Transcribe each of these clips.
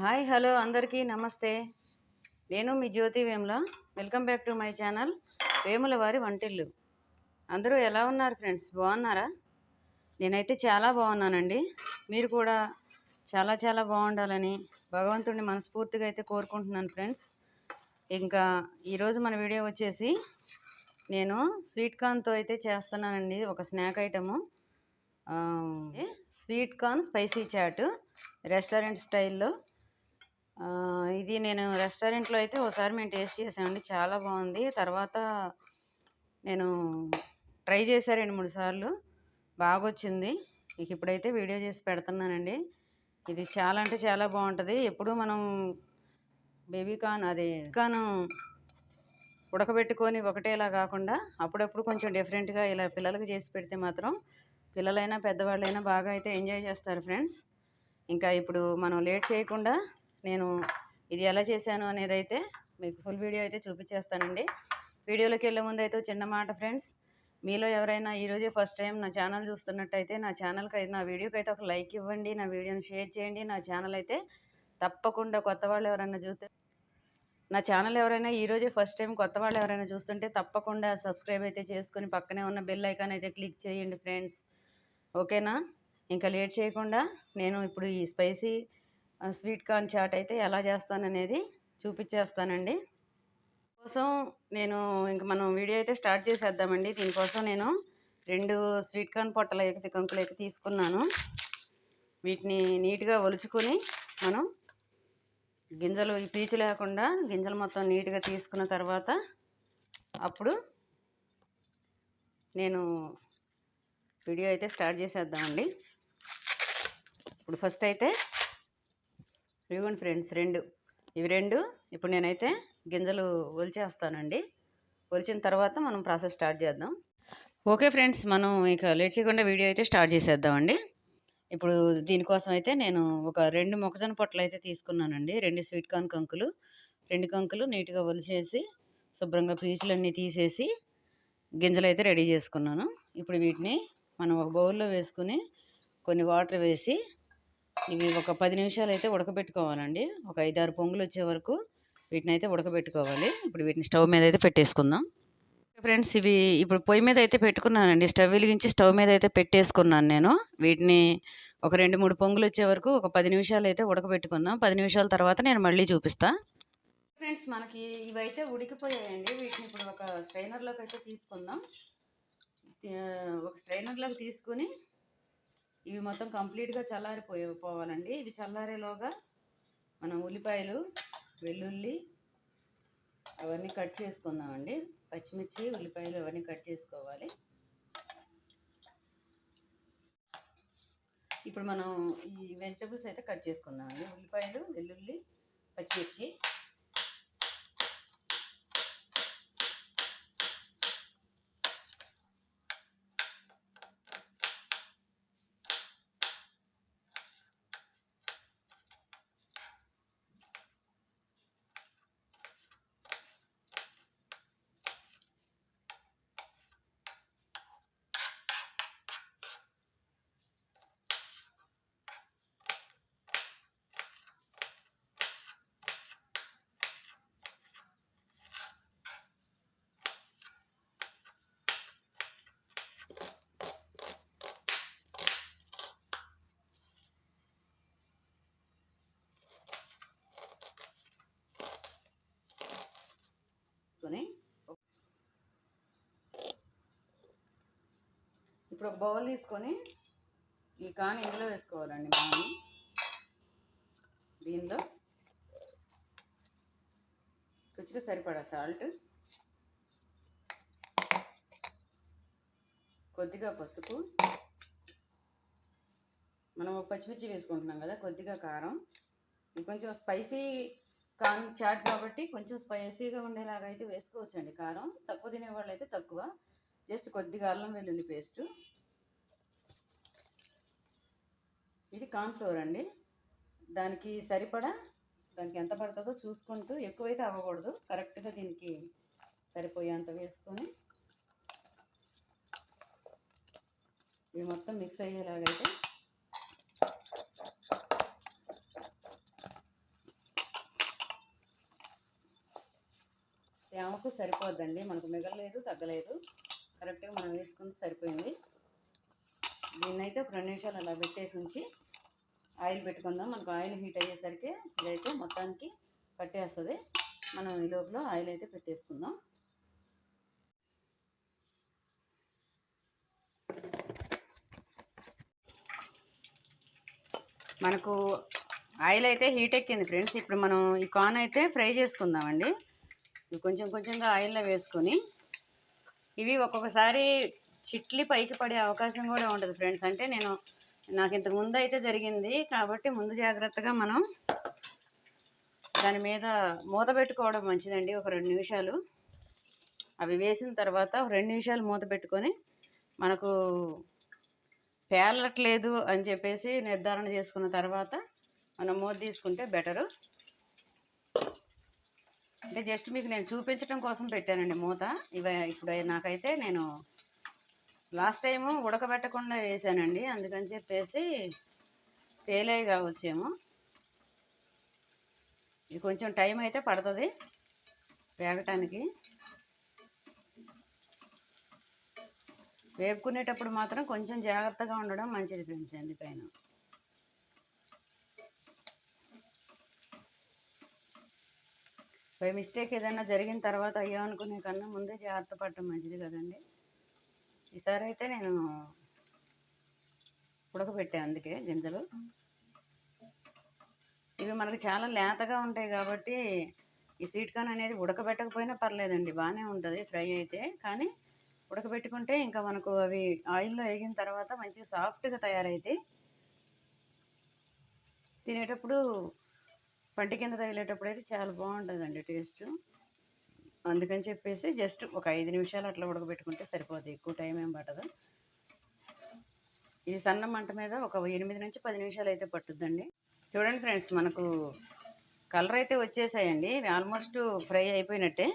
Hi hello అందరికీ నమస్తే. నేను మీ Jyothi Vemula. Welcome back to my channel Vemula వారి వంటిల్లు. అందరూ ఎలా ఉన్నారు ఫ్రెండ్స్? బాగున్నారా? నేనైతే చాలా బాగున్నానండి. మీరు కూడా చాలా చాలా బాగుండాలని భగవంతుడిని మనస్ఫూర్తిగా అయితే కోరుకుంటున్నాను ఫ్రెండ్స్. ఇంకా ఈరోజు మన వీడియో వచ్చేసి నేను స్వీట్ కార్న్తో అయితే చేస్తున్నానండి. ఒక snack item. Sweet corn spicy chaat. Restaurant స్టైల్లో ఇది నేను రెస్టారెంట్లో అయితే ఒకసారి మేము టేస్ట్ చేసామండి. చాలా బాగుంది. తర్వాత నేను ట్రై చేశాను రెండు మూడు సార్లు. బాగా వచ్చింది మీకు ఇప్పుడైతే వీడియో చేసి పెడుతున్నానండి. ఇది చాలా అంటే చాలా బాగుంటుంది. ఎప్పుడు మనం బేబీ కార్న్ అది కాను ఉడకబెట్టుకొని ఒకటేలా కాకుండా అప్పుడప్పుడు కొంచెం డిఫరెంట్గా ఇలా పిల్లలకు చేసి పెడితే మాత్రం పిల్లలైనా పెద్దవాళ్ళైనా బాగా అయితే ఎంజాయ్ చేస్తారు ఫ్రెండ్స్. ఇంకా ఇప్పుడు మనం లేట్ చేయకుండా నేను ఇది ఎలా చేశాను అనేది అయితే మీకు ఫుల్ వీడియో అయితే చూపించేస్తానండి. వీడియోలోకి వెళ్ళే ముందు అయితే చిన్న మాట ఫ్రెండ్స్. మీలో ఎవరైనా ఈరోజే ఫస్ట్ టైం నా ఛానల్ చూస్తున్నట్టయితే నా ఛానల్కి అయితే నా వీడియోకి అయితే ఒక లైక్ ఇవ్వండి నా వీడియోని షేర్ చేయండి. నా ఛానల్ అయితే తప్పకుండా కొత్త వాళ్ళు ఎవరైనా చూస్తే నా ఛానల్ ఎవరైనా ఈరోజే ఫస్ట్ టైం కొత్త వాళ్ళు ఎవరైనా చూస్తుంటే తప్పకుండా సబ్స్క్రైబ్ అయితే చేసుకుని పక్కనే ఉన్న బెల్ ఐకాన్ అయితే క్లిక్ చేయండి ఫ్రెండ్స్. ఓకేనా? ఇంకా లేట్ చేయకుండా నేను ఇప్పుడు ఈ స్పైసీ స్వీట్ కార్న్ చాట్ అయితే ఎలా చేస్తాననేది చూపించేస్తానండి కోసం నేను ఇంక మనం వీడియో అయితే స్టార్ట్ చేసేద్దామండి. దీనికోసం నేను రెండు స్వీట్ కార్న్ పొట్టలు ఎక్కితే కంకులు ఎక్కి తీసుకున్నాను. వీటిని నీట్గా ఒలుచుకొని మనం గింజలు ఈ పీచు లేకుండా గింజలు మొత్తం నీట్గా తీసుకున్న తర్వాత అప్పుడు నేను వీడియో అయితే స్టార్ట్ చేసేద్దామండి. ఇప్పుడు ఫస్ట్ అయితే ఇవ్వండి ఫ్రెండ్స్ రెండు. ఇవి రెండు. ఇప్పుడు నేనైతే గింజలు ఒలిచేస్తానండి. ఒలిచిన తర్వాత మనం ప్రాసెస్ స్టార్ట్ చేద్దాం. ఓకే ఫ్రెండ్స్ మనం ఇక లేట్ చేయకుండా వీడియో అయితే స్టార్ట్ చేసేద్దామండి. ఇప్పుడు దీనికోసం అయితే నేను ఒక రెండు మొక్కజొన్న పొట్టలు అయితే తీసుకున్నానండి. రెండు స్వీట్ కార్న్ కంకులు రెండు కంకులు నీట్గా ఒలిచేసి శుభ్రంగా పీచులన్నీ తీసేసి గింజలు అయితే రెడీ చేసుకున్నాను. ఇప్పుడు వీటిని మనం ఒక బౌల్లో వేసుకుని కొన్ని వాటర్ వేసి ఇవి ఒక పది నిమిషాలు అయితే ఉడకబెట్టుకోవాలండి. ఒక ఐదారు పొంగులు వచ్చే వరకు వీటిని అయితే ఉడకబెట్టుకోవాలి. ఇప్పుడు వీటిని స్టవ్ మీద అయితే పెట్టేసుకుందాం. ఫ్రెండ్స్ ఇవి ఇప్పుడు పొయ్యి మీద అయితే పెట్టుకున్నానండి. స్టవ్ వెలిగించి స్టవ్ మీద అయితే పెట్టేసుకున్నాను నేను. వీటిని ఒక రెండు మూడు పొంగులు వచ్చే వరకు ఒక పది నిమిషాలు అయితే ఉడకబెట్టుకుందాం. పది నిమిషాల తర్వాత నేను మళ్ళీ చూపిస్తాను ఫ్రెండ్స్ మనకి ఇవైతే ఉడికిపోయాయండి. వీటిని ఇప్పుడు ఒక స్ట్రైనర్లోకి అయితే తీసుకుందాం ఒక స్ట్రైనర్లోకి తీసుకుని ఇవి మొత్తం కంప్లీట్గా చల్లారిపోయి పోవాలండి. ఇవి చల్లారేలోగా మనం ఉల్లిపాయలు వెల్లుల్లి అవన్నీ కట్ చేసుకుందామండి. పచ్చిమిర్చి ఉల్లిపాయలు అవన్నీ కట్ చేసుకోవాలి. ఇప్పుడు మనం ఈ వెజిటబుల్స్ అయితే కట్ చేసుకుందామండి. ఉల్లిపాయలు వెల్లుల్లి పచ్చిమిర్చి తీసుకొని ఇప్పుడు ఒక బౌల్ తీసుకొని ఈ కాని ఇందులో వేసుకోవాలండి మనం దీనిలో రుచికి సరిపడా సాల్ట్ కొద్దిగా పసుపు. మనం పచ్చిమిర్చి వేసుకుంటున్నాం కదా కొద్దిగా కారం. కొంచెం స్పైసీ కానీ చాట్ కాబట్టి కొంచెం స్పైసీగా ఉండేలాగా అయితే వేసుకోవచ్చండి. కారం తక్కువ తినేవాళ్ళు అయితే తక్కువ. జస్ట్ కొద్దిగా అల్లం వెల్లుల్లి పేస్టు. ఇది కార్న్ఫ్లోర్ అండి. దానికి సరిపడా దానికి ఎంత పడుతుందో చూసుకుంటూ ఎక్కువైతే అవ్వకూడదు. కరెక్ట్గా దీనికి సరిపోయేంత వేసుకొని ఇవి మొత్తం మిక్స్ అయ్యేలాగైతే సరిపోద్దండి. మనకు మిగలలేదు తగ్గలేదు. కరెక్ట్గా మనం వేసుకుంది సరిపోయింది. దీన్నైతే ఒక రెండు నిమిషాలు అలా పెట్టేసి ఉంచి ఆయిల్ పెట్టుకుందాం. మనకు ఆయిల్ హీట్ అయ్యేసరికి ఇదైతే మొత్తానికి పట్టేస్తుంది. మనం ఈ లోపల ఆయిల్ అయితే పెట్టేసుకుందాం. మనకు ఆయిల్ అయితే హీట్ ఎక్కింది ఫ్రెండ్స్. ఇప్పుడు మనం ఈ కార్న్ అయితే ఫ్రై చేసుకుందామండి. కొంచెం కొంచెంగా ఆయిల్లో వేసుకొని ఇవి ఒక్కొక్కసారి చిట్లి పైకి పడే అవకాశం కూడా ఉంటుంది ఫ్రెండ్స్. అంటే నేను నాకు ఇంతకు ముందు అయితే జరిగింది కాబట్టి ముందు జాగ్రత్తగా మనం దాని మీద మూత పెట్టుకోవడం మంచిదండి ఒక రెండు నిమిషాలు. అవి వేసిన తర్వాత రెండు నిమిషాలు మూత పెట్టుకొని మనకు పేలట్లేదు అని చెప్పేసి నిర్ధారణ చేసుకున్న తర్వాత మనం మూత తీసుకుంటే బెటరు. అంటే జస్ట్ మీకు నేను చూపించడం కోసం పెట్టానండి మూత. ఇవ ఇప్పుడు నాకైతే నేను లాస్ట్ టైము ఉడకబెట్టకుండా వేసానండి. అందుకని చెప్పేసి పేలే కావచ్చేమో ఇది కొంచెం టైం అయితే పడుతుంది వేగటానికి. వేపుకునేటప్పుడు మాత్రం కొంచెం జాగ్రత్తగా ఉండడం మంచిది ఫ్రెండ్స్ అందుకైనా బై మిస్టేక్ ఏదైనా జరిగిన తర్వాత అయ్యో అనుకునే కన్నా ముందే జాగ్రత్త పడటం మంచిది కదండి. ఈసారి అయితే నేను ఉడకబెట్టాను అందుకే గింజలు. ఇవి మనకు చాలా లేతగా ఉంటాయి కాబట్టి ఈ స్వీట్ కార్న్ అనేది ఉడకబెట్టకపోయినా పర్లేదండి బాగానే ఉంటుంది ఫ్రై అయితే. కానీ ఉడకబెట్టుకుంటే ఇంకా మనకు అవి ఆయిల్లో వేగిన తర్వాత మంచిగా సాఫ్ట్గా తయారైతాయి తినేటప్పుడు పంటి కింద తగిలేటప్పుడు అయితే చాలా బాగుంటుందండి టేస్ట్. అందుకని చెప్పేసి జస్ట్ ఒక ఐదు నిమిషాలు అట్లా ఉడకబెట్టుకుంటే సరిపోతుంది ఎక్కువ టైం ఏం పట్టదు. ఇది సన్న మంట మీద ఒక ఎనిమిది నుంచి పది నిమిషాలు అయితే పట్టుద్దండి. చూడండి ఫ్రెండ్స్ మనకు కలర్ అయితే వచ్చేసాయండి. ఆల్మోస్ట్ ఫ్రై అయిపోయినట్టే.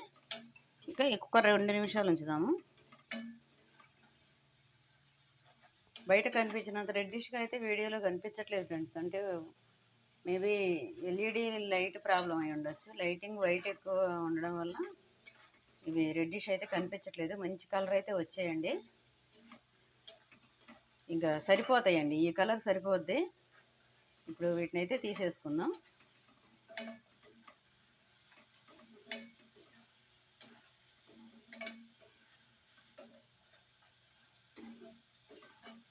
ఇంకా ఎక్కువ రెండు నిమిషాలు ఉంచుదాము. బయట కనిపించినంత రెడ్డిష్గా అయితే వీడియోలో కనిపించట్లేదు ఫ్రెండ్స్. అంటే మేబీ ఎల్ఈడి లైట్ ప్రాబ్లం అయి ఉండొచ్చు. లైటింగ్ వైట్ ఎక్కువ ఉండడం వల్ల ఇవి రెడ్డిష్ అయితే కనిపించట్లేదు. మంచి కలర్ అయితే వచ్చేయండి. ఇంకా సరిపోతాయండి. ఈ కలర్ సరిపోద్ది. ఇప్పుడు వీటిని అయితే తీసేసుకుందాం.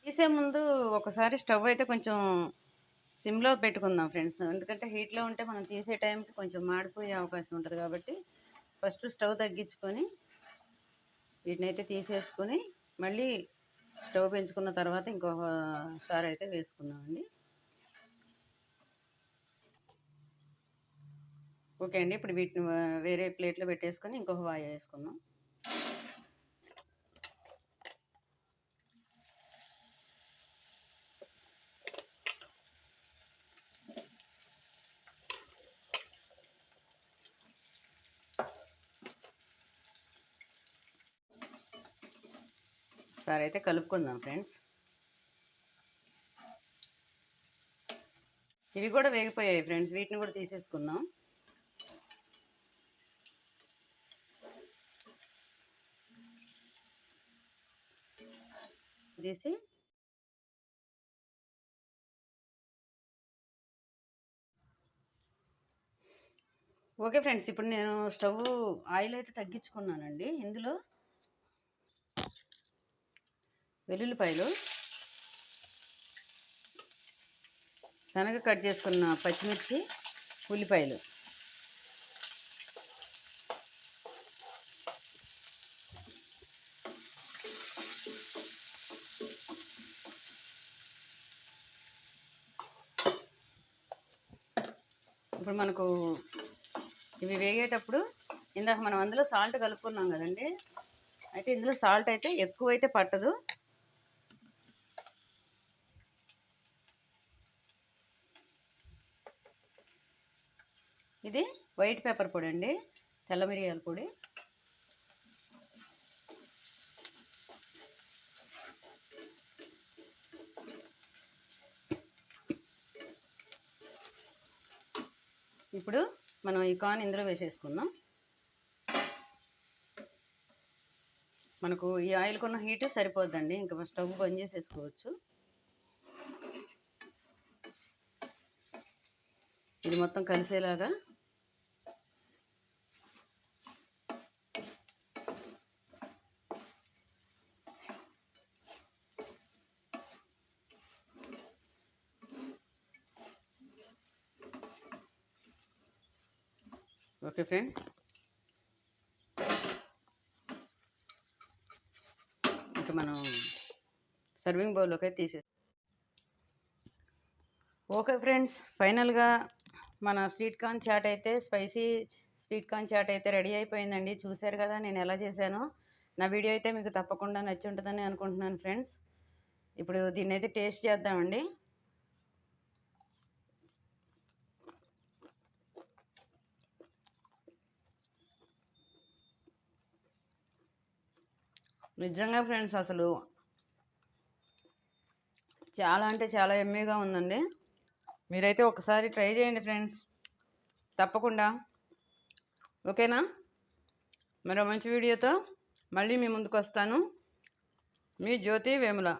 తీసే ముందు ఒకసారి స్టవ్ అయితే కొంచెం సిమ్లో పెట్టుకుందాం ఫ్రెండ్స్. ఎందుకంటే హీట్లో ఉంటే మనం తీసే టైంకి కొంచెం మాడిపోయే అవకాశం ఉంటుంది కాబట్టి ఫస్ట్ స్టవ్ తగ్గించుకొని వీటిని అయితే తీసేసుకొని మళ్ళీ స్టవ్ పెంచుకున్న తర్వాత ఇంకొకసారి అయితే వేసుకుందామండి. ఓకే అండి. ఇప్పుడు వీటిని వేరే ప్లేట్లో పెట్టేసుకొని ఇంకొక వాయి వేసుకుందాం. ఒకసారి అయితే కలుపుకుందాం ఫ్రెండ్స్. ఇవి కూడా వేగిపోయాయి ఫ్రెండ్స్. వీటిని కూడా తీసేసుకుందాం. తీసి ఓకే ఫ్రెండ్స్ ఇప్పుడు నేను స్టవ్ ఆయిల్ అయితే తగ్గించుకున్నానండి. ఇందులో వెల్లుల్లిపాయలు. శనగ కట్ చేసుకున్న పచ్చిమిర్చి ఉల్లిపాయలు. ఇప్పుడు మనకు ఇవి వేగేటప్పుడు ఇందాక మనం అందులో సాల్ట్ కలుపుకున్నాం కదండి. అయితే ఇందులో సాల్ట్ అయితే ఎక్కువ అయితే పట్టదు ఇది వైట్ పేపర్ పొడి అండి తెల్ల మిరియాల పొడి. ఇప్పుడు మనం ఈ కార్న్ ఇందులో వేసేసుకుందాం. మనకు ఈ ఆయిల్ కొన్న హీటు సరిపోద్దండి ఇంకా స్టవ్ బంద్ చేసేసుకోవచ్చు. ఇది మొత్తం కలిసేలాగా ఓకే ఫ్రెండ్స్. ఇంకా మనం సర్వింగ్ బౌల్లోకి తీసే ఓకే ఫ్రెండ్స్ ఫైనల్గా మన స్వీట్ కార్న్ చాట్ అయితే స్పైసీ స్వీట్ కార్న్ చాట్ అయితే రెడీ అయిపోయిందండి. చూశారు కదా నేను ఎలా చేశానో. నా వీడియో అయితే మీకు తప్పకుండా నచ్చి ఉంటుందని అనుకుంటున్నాను ఫ్రెండ్స్. ఇప్పుడు దీన్ని అయితే టేస్ట్ చేద్దామండి. నిజంగా ఫ్రెండ్స్ అసలు చాలా అంటే చాలా ఎమ్మీగా ఉందండి. మీరైతే ఒకసారి ట్రై చేయండి ఫ్రెండ్స్. తప్పకుండా. ఓకేనా? మరో మంచి వీడియోతో మళ్ళీ మీ ముందుకు వస్తాను మీ జ్యోతి వేముల.